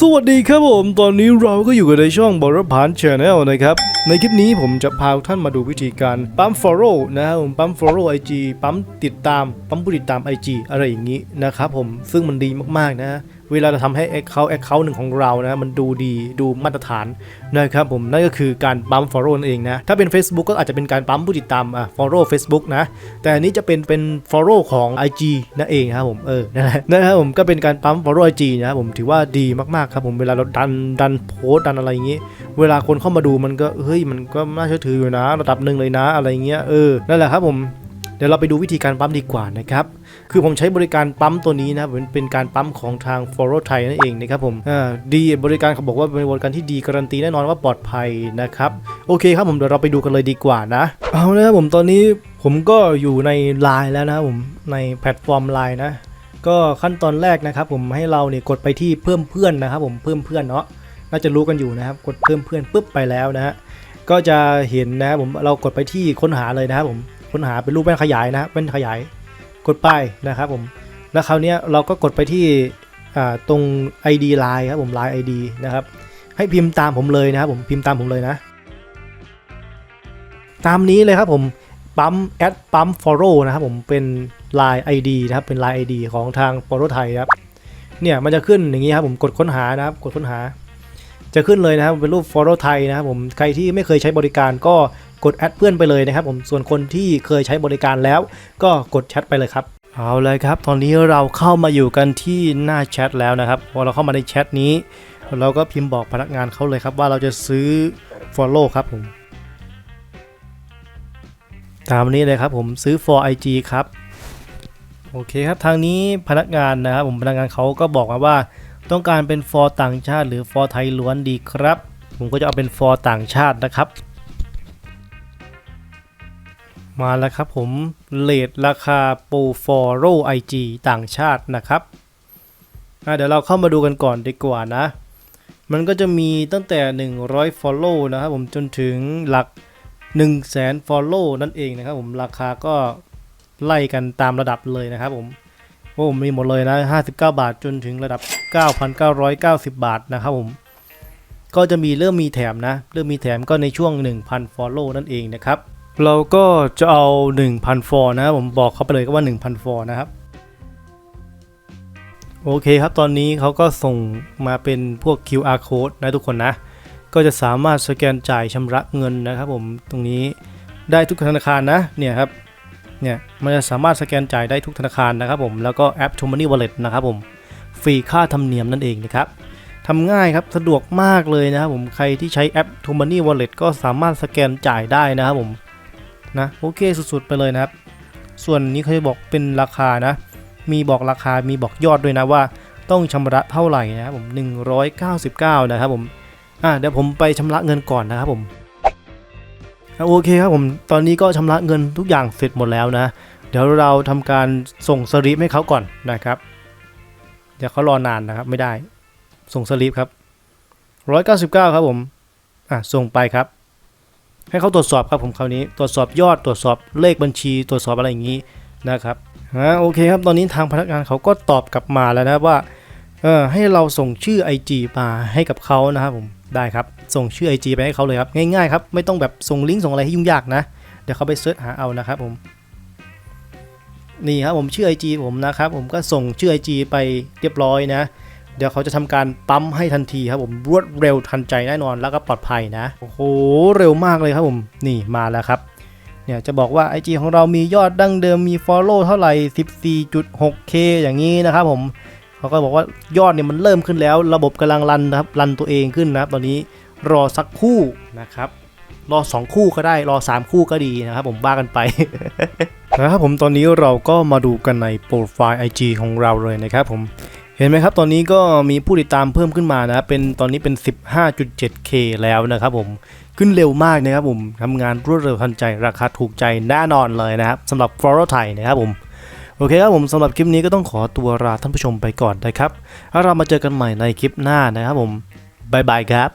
สวัสดีครับผม ตอนนี้เราก็อยู่กันในช่องบอร์พานชาแนลนะครับ ในคลิปนี้ผมจะพาท่านมาดูวิธีการปั๊ม follow นะครับผมปั๊ม follow IG ปั๊มติดตาม ปั๊มผู้ติดตาม IG อะไรอย่างนี้นะครับผมซึ่งมันดีมากๆนะ เวลาเราทำให้ account account หนึ่งของเรานะมันดูดีดูมาตรฐานนะครับผมนั่นก็คือการปั๊ม follow นั่นเองนะถ้าเป็น Facebook ก็อาจจะเป็นการปั๊มผู้ติดตามอะ follow Facebook นะแต่อันนี้จะเป็นเป็น follow ของ IG นั่นเองครับผมเออนั่นแหละนะครับผมก็เป็นการปั๊ม follow IG นะครับผมถือว่าดีมากๆครับผมเวลาเราดันดันโพส์ดันอะไรอย่างงี้ เวลาคนเข้ามาดูมันก็เฮ้ยมันก็น่าเชื่อถืออยู่นะ ระดับหนึ่งเลยนะอะไรเงี้ยเออนั่นแหละครับผม เดี๋ยวเราไปดูวิธีการปั๊มดีกว่านะครับ คือผมใช้บริการปั๊มตัวนี้นะเป็นเป็นการปั๊มของทาง f o r o Thai นั่นเองนะครับผมอ่าดีบริการเขาบอกว่าเป็นบริการที่ดีการันตีแน่นอนว่าปลอดภัยนะครับ โอเคครับผมเดี๋ยวเราไปดูกันเลยดีกว่านะ เอาละครับผมตอนนี้ผมก็อยู่ใน Line แล้วนะผมในแพลตฟอร์ม Line นะ ก็ขั้นตอนแรกนะครับ ผมให้เราเนี่ยกดไปที่เพิ่มเพื่อนนะครับ ผมเพิ่มเพื่อนเนาะน่าจะรู้กันอยู่นะครับ กดเพิ่มเพื่อนปุ๊บไปแล้วนะฮะก็จะเห็นนะครับผมเรากดไปที่ค้นหาเลยนะครับผม ค้นหาเป็นรูปแว่นขยายนะแว่นขยายกดไปนะครับผมแล้วคราวนี้เราก็กดไปที่ตรง ID Line ครับผม Line ID นะครับให้พิมพ์ตามผมเลยนะครับผมพิมพ์ตามผมเลยนะ ตามนี้เลยครับผมปั๊มแอดปั๊ม follow นะครับผมเป็น Line ID นะครับเป็น Line ID ของทาง follow ไทยครับเนี่ยมันจะขึ้นอย่างนี้ครับผมกดค้นหานะครับกดค้นหา จะขึ้นเลยนะครับเป็นรูป follow ไทยนะครับผมใครที่ไม่เคยใช้บริการก็ กดแอดเพื่อนไปเลยนะครับผมส่วนคนที่เคยใช้บริการแล้ว ก็กดแชทไปเลยครับเอาเลยครับ ตอนนี้เราเข้ามาอยู่กันที่หน้าแชทแล้วนะครับพอเราเข้ามาในแชทนี้ เราก็พิมพ์บอกพนักงานเขาเลยครับว่าเราจะซื้อ Follow ครับผมตามนี้เลยครับผมซื้อ for IG ครับโอเคครับทางนี้พนักงานนะครับผมพนักงานเขาก็บอกมาว่าต้องการเป็น for ต่างชาติ หรือ for ไทยล้วนดีครับ ผมก็จะเอาเป็น for ต่างชาตินะครับ มาแล้วครับผมเลทราคาโปร follow IG ต่างชาตินะครับเดี๋ยวเราเข้ามาดูกันก่อนดีกว่านะ มันก็จะมีตั้งแต่ 100 follow นะครับผมจนถึงหลัก 1 0 0 0 0แสน follow นั่นเองนะครับผมราคาก็ไล่กันตามระดับเลยนะครับผมโอ้มีหมดเลยนะ 59 บาทจนถึงระดับ 9,990 บาทนะครับผม ก็จะมีเริ่มมีแถมนะ เริ่มมีแถมก็ในช่วง 1,000 follow นั่นเองนะครับ เราก็จะเอา 1,000 ฟอนะผมบอกเขาไปเลยก็ว่า 1,000 ฟอนะครับ โอเคครับตอนนี้เขาก็ส่งมาเป็นพวก QR code นะทุกคนนะ ก็จะสามารถสแกนจ่ายชำระเงินนะครับผมตรงนี้ได้ทุกธนาคารนะเนี่ยครับเนี่ยมันจะสามารถสแกนจ่ายได้ทุกธนาคารนะครับผมแล้วก็แอป t o Money Wallet นะครับผมฟรีค่าธรรมเนียมนั่นเองนะครับทำง่ายครับสะดวกมากเลยนะครับผมใครที่ใช้แอป t o Money Wallet ก็สามารถสแกนจ่ายได้นะครับผม นะโอเคสุดๆไปเลยนะครับ ส่วนนี้เขาจะบอกเป็นราคานะ มีบอกราคามีบอกยอดด้วยนะว่าต้องชำระเท่าไหร่นะครับผม 199 นะครับผมอะเดี๋ยวผมไปชำระเงินก่อนนะครับผมโอเคครับผมตอนนี้ก็ชำระเงินทุกอย่างเสร็จหมดแล้วนะ เดี๋ยวเราทำการส่งสลิปให้เขาก่อนนะครับ เดี๋ยวเขารอนานนะครับไม่ได้ ส่งสลิปครับ 199 ครับผมอะส่งไปครับ ให้เขาตรวจสอบครับผมคราวนี้ตรวจสอบยอดตรวจสอบเลขบัญชี ตรวจสอบอะไรอย่างนี้นะครับอะโอเคครับตอนนี้ทางพนักงานเขาก็ตอบกลับมาแล้วนะว่าเออให้เราส่งชื่อ IG มาให้กับเขานะครับผมได้ครับส่งชื่อ IG ไปให้เขาเลยครับง่ายๆครับไม่ต้องแบบส่งลิงก์ส่งอะไรให้ยุ่งยากนะ เดี๋ยวเขาไปเสิร์ชหาเอานะครับผมนี่ครับผมชื่อ IG ผมนะครับผมก็ส่งชื่อ IG ไปเรียบร้อยนะ เดี๋ยวเขาจะทำการปั๊มให้ทันทีครับผมรวดเร็วทันใจแน่นอนแล้วก็ปลอดภัยนะโอ้โหเร็วมากเลยครับผมนี่มาแล้วครับเนี่ยจะบอกว่า IG ของเรามียอดดั้งเดิมมี Follow เท่าไหร่ 14.6k อย่างนี้นะครับผมเขาก็บอกว่ายอดเนี่ยมันเริ่มขึ้นแล้ว ระบบกำลังรันนะครับรันตัวเองขึ้นนะครับตอนนี้รอสักคู่นะครับรอ 2 คู่ก็ได้รอ 3 คู่ก็ดีนะครับผมว่ากันไปนะครับผมตอนนี้เราก็มาดูกันในโปรไฟล์ IG ของเราเลยนะครับผม เห็นไหมครับ ตอนนี้ก็มีผู้ติดตามเพิ่มขึ้นมานะเป็นตอนนี้เป็น 15.7k แล้วนะครับผมขึ้นเร็วมากนะครับผมทำงานรวดเร็วทันใจราคาถูกใจแน่นอนเลยนะครับสำหรับฟลอร์ไทยนะครับผมโอเคครับผมสำหรับคลิปนี้ก็ต้องขอตัวลาท่านผู้ชมไปก่อนนะครับแล้วเรามาเจอกันใหม่ในคลิปหน้านะครับผมบายบายครับ